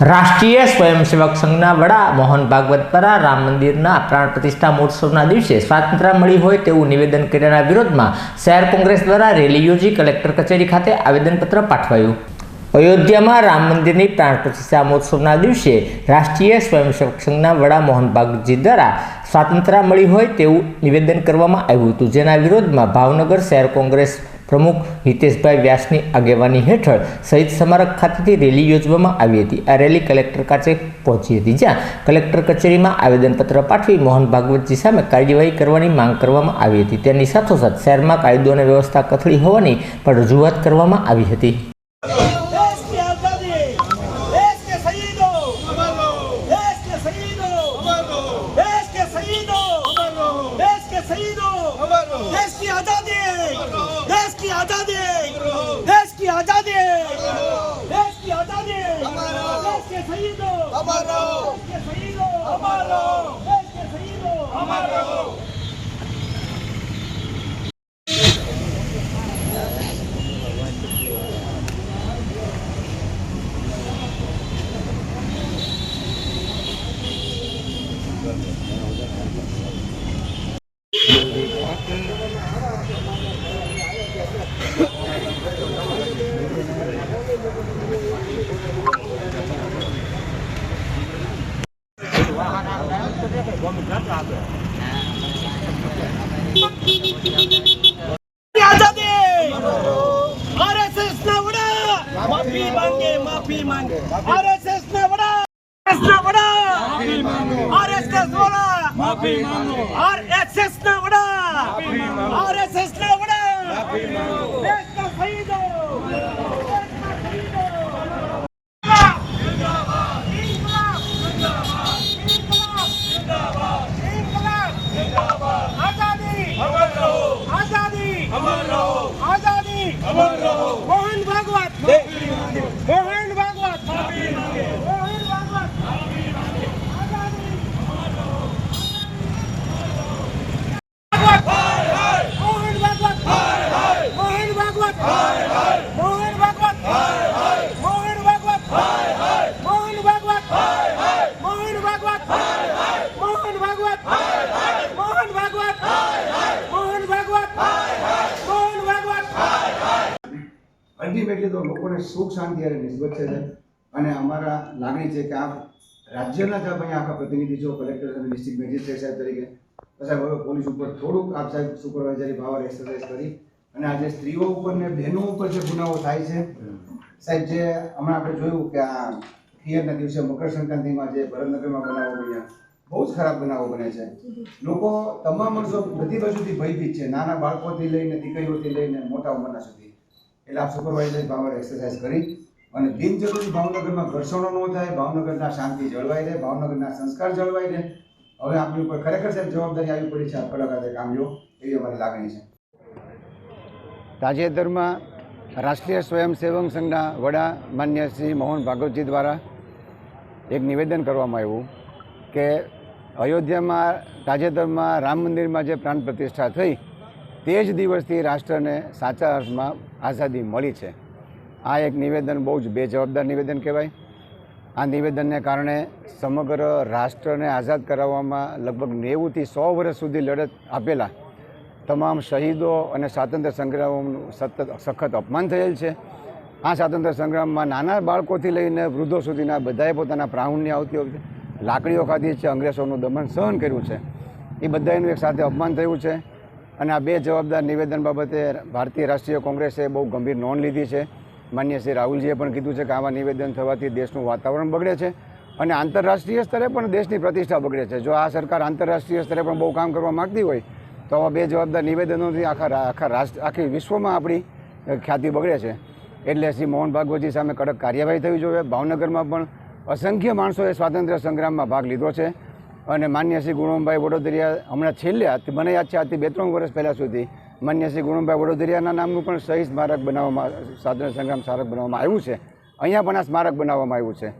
રાષ્ટ્રીય સ્વયંસેવક સંઘના વડા મોહન ભાગવત દ્વારા રામ મંદિરના પ્રાણ પ્રતિષ્ઠા મહોત્સવના દિવસે સ્વાતંત્ર્ય મળી હોય તેવું નિવેદન કર્યાના વિરોધમાં શહેર કોંગ્રેસ દ્વારા રેલી યોજી કલેક્ટર કચેરી ખાતે આવેદનપત્ર પાઠવાયું. અયોધ્યામાં રામ મંદિરની પ્રાણ પ્રતિષ્ઠા મહોત્સવના દિવસે રાષ્ટ્રીય સ્વયંસેવક સંઘના વડા મોહન ભાગવતજી દ્વારા સ્વાતંત્ર્ય મળી હોય તેવું નિવેદન કરવામાં આવ્યું હતું. જેના વિરોધમાં ભાવનગર શહેર કોંગ્રેસ પ્રમુખ હિતેશભાઈ વ્યાસની આગેવાની હેઠળ શહીદ સ્મારક ખાતેથી રેલી યોજવામાં આવી હતી. આ રેલી કલેક્ટર કાચે પહોંચી હતી, જ્યાં કલેક્ટર કચેરીમાં આવેદનપત્ર પાઠવી મોહન ભાગવતજી સામે કાર્યવાહી કરવાની માંગ કરવામાં આવી હતી. તેની સાથોસાથ શહેરમાં કાયદો અને વ્યવસ્થા કથળી હોવાની પણ રજૂઆત કરવામાં આવી હતી. seguido! ¡Amarro! ¡Bestia seguido! ¡Amarro! ¡Bestia seguido! RSS ના વડા માફી માંગે માફી માંગે આરએસએસ ના વડા આરએસ ના વડા આરએસએસ વડા માફી માંગો આરએસએસ ના વડા આરએસએસ ના વડા દેશના શહીદો અલ્ટિમેટલી તો લોકોને સુખ, શાંતિ અને નિસ્બત છે અને અમારા લાગણી છે કે આ રાજ્યના જ અહીંયા આખા પ્રતિનિધિ છો, કલેક્ટર અને ડિસ્ટ્રિક્ટ મેજિસ્ટ્રેટ સાહેબ તરીકે. પછી હવે પોલીસ ઉપર થોડુંક આપ સાહેબ સુપરવાઇઝરી પાવર એક્સરસાઇઝ કરી અને આજે સ્ત્રીઓ ઉપર ને બહેનો ઉપર જે ગુનાઓ થાય છે, સાહેબ, જે હમણાં આપણે જોયું કે આ પિયરના દિવસે મકર સંક્રાંતિમાં જે ભરતનગરમાં બનાવો બન્યા, બહુ જ ખરાબ બનાવો બને છે. લોકો તમામ માણસો બધી બાજુથી ભયભીત છે. નાના બાળકોથી લઈને, દીકરીઓથી લઈને મોટા ઉંમરના સુધી. એટલે આપ સુપરવાઇઝર પાવર એક્સરસાઇઝ કરી અને બિનજરૂરી ભાવનગરમાં ઘર્ષણો ન થાય, ભાવનગરના શાંતિ જળવાઈ રહે, ભાવનગરના સંસ્કાર જળવાઈ રહે. હવે આપણી ઉપર ખરેખર સાહેબ જવાબદારી આવી પડી છે આ કડક કામ લો, એવી અમારી લાગણી છે. તાજેતરમાં રાષ્ટ્રીય સ્વયંસેવક સંઘના વડા માન્ય શ્રી મોહન ભાગવતજી દ્વારા એક નિવેદન કરવામાં આવ્યું કે અયોધ્યામાં તાજેતરમાં રામ મંદિરમાં જે પ્રાણ પ્રતિષ્ઠા થઈ તે જ દિવસથી રાષ્ટ્રને સાચા અર્થમાં આઝાદી મળી છે. આ એક નિવેદન બહુ જ બેજવાબદાર નિવેદન કહેવાય. આ નિવેદનને કારણે સમગ્ર રાષ્ટ્રને આઝાદ કરાવવામાં લગભગ નેવુંથી સો વર્ષ સુધી લડત આપેલા તમામ શહીદો અને સ્વાતંત્ર્ય સંગ્રામનું સતત સખત અપમાન થયેલ છે. આ સ્વાતંત્ર્ય સંગ્રામમાં નાના બાળકોથી લઈને વૃદ્ધો સુધીના બધાએ પોતાના પ્રાણની આવતી વખતે લાકડીઓ ખાધી છે, અંગ્રેજોનું દમન સહન કર્યું છે. એ બધાનું એક સાથે અપમાન થયું છે. અને આ બે જવાબદાર નિવેદન બાબતે ભારતીય રાષ્ટ્રીય કોંગ્રેસે બહુ ગંભીર નોંધ લીધી છે. માન્ય શ્રી રાહુલજીએ પણ કીધું છે કે આવા નિવેદન થવાથી દેશનું વાતાવરણ બગડે છે અને આંતરરાષ્ટ્રીય સ્તરે પણ દેશની પ્રતિષ્ઠા બગડે છે. જો આ સરકાર આંતરરાષ્ટ્રીય સ્તરે પણ બહુ કામ કરવા માગતી હોય, તો આવા બે જવાબદાર નિવેદનોથી આખા આખા રાષ્ટ્ર, આખી વિશ્વમાં આપણી ખ્યાતિ બગડે છે. એટલે શ્રી મોહન ભાગવતજી સામે કડક કાર્યવાહી થવી જોઈએ. ભાવનગરમાં પણ અસંખ્ય માણસોએ સ્વાતંત્ર્ય સંગ્રામમાં ભાગ લીધો છે. અને માન્ય શ્રી ગુણમભાઈ વડોદરિયા હમણાં છેલ્લે આજથી મને યાદ છે આજથી બે ત્રણ વર્ષ પહેલાં સુધી માન્ય શ્રી ગુણમભાઈ વડોદરિયાના નામનું પણ શહીદ સ્મારક બનાવવામાં સ્વાતંત્ર્ય સંગ્રામ સ્મારક બનાવવામાં આવ્યું છે. અહીંયા પણ આ સ્મારક બનાવવામાં આવ્યું છે.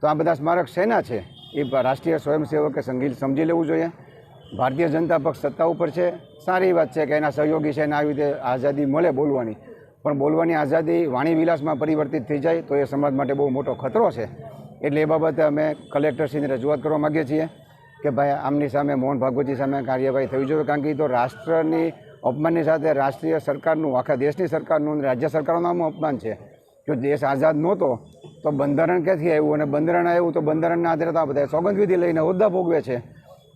તો આ બધા સ્મારક શેના છે? એ રાષ્ટ્રીય સ્વયંસેવકે સંગીત સમજી લેવું જોઈએ. ભારતીય જનતા પક્ષ સત્તા ઉપર છે. સારી વાત છે કે એના સહયોગી છે એને આવી રીતે આઝાદી મળે બોલવાની. પણ બોલવાની આઝાદી વાણી વિલાસમાં પરિવર્તિત થઈ જાય તો એ સમાજ માટે બહુ મોટો ખતરો છે. એટલે એ બાબતે અમે કલેક્ટરશ્રીને રજૂઆત કરવા માગીએ છીએ. કે ભાઈ આમની સામે મોહન ભાગવતજી સામે કાર્યવાહી થવી જોઈએ. કારણ કે એ તો રાષ્ટ્રની અપમાનની સાથે રાષ્ટ્રીય સરકારનું, આખા દેશની સરકારનું અને રાજ્ય સરકારનું આમ અપમાન છે. જો દેશ આઝાદ નહોતો, તો બંધારણ ક્યાંથી આવ્યું? અને બંધારણ આવ્યું તો બંધારણના આધારે તો આ બધા સોગંદવિધિ લઈને હોદ્દા ભોગવે છે.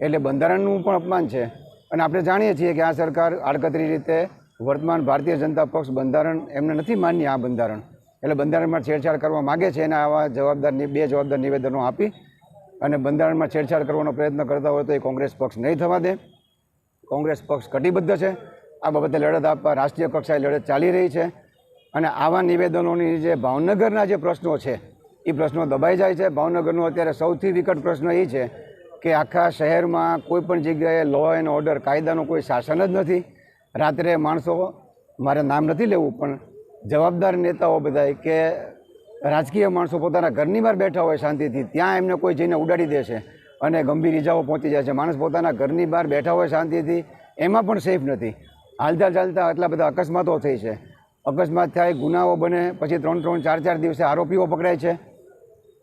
એટલે બંધારણનું પણ અપમાન છે. અને આપણે જાણીએ છીએ કે આ સરકાર આડકતરી રીતે વર્તમાન ભારતીય જનતા પક્ષ બંધારણ એમને નથી માન્ય આ બંધારણ. એટલે બંધારણમાં છેડછાડ કરવા માગે છે અને આવા જવાબદાર બે જવાબદાર નિવેદનો આપી અને બંધારણમાં છેડછાડ કરવાનો પ્રયત્ન કરતા હોય તો એ કોંગ્રેસ પક્ષ નહીં થવા દે. કોંગ્રેસ પક્ષ કટિબદ્ધ છે. આ બાબતે લડત આપવા રાષ્ટ્રીય કક્ષાએ લડત ચાલી રહી છે. અને આવા નિવેદનોની જે ભાવનગરના જે પ્રશ્નો છે, એ પ્રશ્નો દબાઈ જાય છે. ભાવનગરનો અત્યારે સૌથી વિકટ પ્રશ્ન એ છે કે આખા શહેરમાં કોઈ પણ જગ્યાએ લો એન્ડ ઓર્ડર કાયદાનું કોઈ શાસન જ નથી. રાત્રે માણસો, મારે નામ નથી લેવું, પણ જવાબદાર નેતાઓ બધાય કે રાજકીય માણસો પોતાના ઘરની બહાર બેઠા હોય શાંતિથી, ત્યાં એમને કોઈ જઈને ઉડાડી દે છે અને ગંભીર ઇજાઓ પહોંચી જાય છે. માણસ પોતાના ઘરની બહાર બેઠા હોય શાંતિથી, એમાં પણ સેફ નથી. હાલતા ચાલતા આટલા બધા અકસ્માતો થઈ છે. અકસ્માત થાય, ગુનાઓ બને, પછી ત્રણ ત્રણ, ચાર ચાર દિવસે આરોપીઓ પકડાય છે.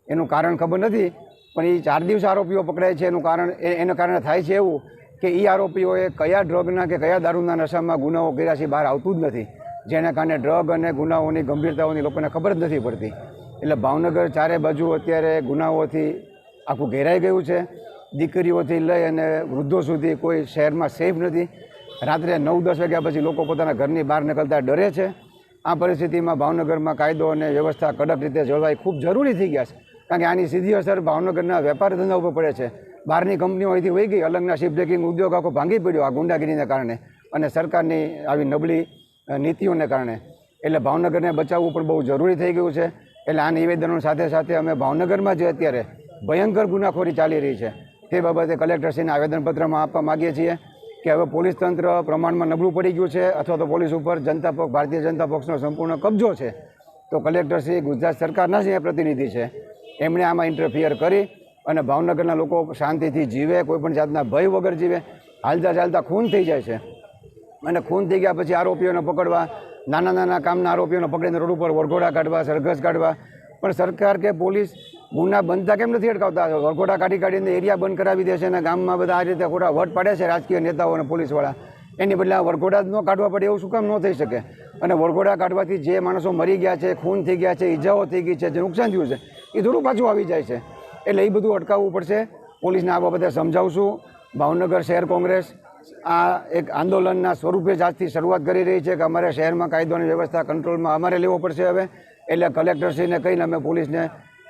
એનું કારણ ખબર નથી, પણ એ ચાર દિવસે આરોપીઓ પકડાય છે. એનું કારણ એના કારણે થાય છે એવું કે એ આરોપીઓએ કયા ડ્રગના કે કયા દારૂના નશામાં ગુનાઓ કર્યા છે બહાર આવતું જ નથી. જેના કારણે ડ્રગ અને ગુનાઓની ગંભીરતાઓની લોકોને ખબર જ નથી પડતી. એટલે ભાવનગર ચારે બાજુ અત્યારે ગુનાઓથી આખું ઘેરાઈ ગયું છે. દીકરીઓથી લઈ અને વૃદ્ધો સુધી કોઈ શહેરમાં સેફ નથી. રાત્રે નવ, દસ વાગ્યા પછી લોકો પોતાના ઘરની બહાર નીકળતા ડરે છે. આ પરિસ્થિતિમાં ભાવનગરમાં કાયદો અને વ્યવસ્થા કડક રીતે જળવાઈ ખૂબ જરૂરી થઈ ગયા છે. કારણ કે આની સીધી અસર ભાવનગરના વેપાર ધંધા ઉપર પડે છે. બહારની કંપનીઓ અહીંથી વહી ગઈ, અલગના શિપ બ્રેકિંગ ઉદ્યોગ આખો ભાંગી પડ્યો આ ગુંડાગીરીને કારણે અને સરકારની આવી નબળી નીતિઓને કારણે. એટલે ભાવનગરને બચાવવું પણ બહુ જરૂરી થઈ ગયું છે. એટલે આ નિવેદનો સાથે સાથે અમે ભાવનગરમાં જે અત્યારે ભયંકર ગુનાખોરી ચાલી રહી છે, તે બાબતે કલેક્ટરશ્રીને આવેદનપત્રમાં આપવા માગીએ છીએ કે હવે પોલીસ તંત્ર પ્રમાણમાં નબળું પડી ગયું છે અથવા તો પોલીસ ઉપર જનતા પક્ષ, ભારતીય જનતા પક્ષનો સંપૂર્ણ કબજો છે, તો કલેક્ટરશ્રી ગુજરાત સરકારના જ પ્રતિનિધિ છે. એમણે આમાં ઇન્ટરફિયર કરી અને ભાવનગરના લોકો શાંતિથી જીવે, કોઈપણ જાતના ભય વગર જીવે. હાલતા ચાલતા ખૂન થઈ જાય છે. અને ખૂન થઈ ગયા પછી આરોપીઓને પકડવા નાના નાના કામના આરોપીઓને પકડીને રોડ ઉપર વરઘોડા કાઢવા, સરઘસ કાઢવા. પણ સરકાર કે પોલીસ ગુના બનતા કેમ નથી અટકાવતા? વરઘોડા કાઢી કાઢીને એરિયા બંધ કરાવી દે છે અને ગામમાં બધા આ રીતે ખોટા વટ પાડે છે રાજકીય નેતાઓ અને પોલીસવાળા. એની બદલે આ વરઘોડા ન કાઢવા પડે એવું શું કામ ન થઈ શકે? અને વરઘોડા કાઢવાથી જે માણસો મરી ગયા છે, ખૂન થઈ ગયા છે, ઈજાઓ થઈ ગઈ છે, જે નુકસાન થયું છે, એ થોડું પાછું આવી જાય છે. એટલે એ બધું અટકાવવું પડશે. પોલીસને આ બાબતે સમજાવશું. ભાવનગર શહેર કોંગ્રેસ આ એક આંદોલનના સ્વરૂપે જ આજથી શરૂઆત કરી રહી છે કે અમારે શહેરમાં કાયદોની વ્યવસ્થા કંટ્રોલમાં અમારે લેવો પડશે હવે. એટલે કલેક્ટરશ્રીને કહીને અમે પોલીસને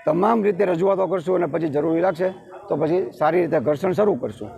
તમામ રીતે રજૂઆતો કરશું અને પછી જરૂરી લાગશે તો પછી સારી રીતે ઘર્ષણ શરૂ કરશું.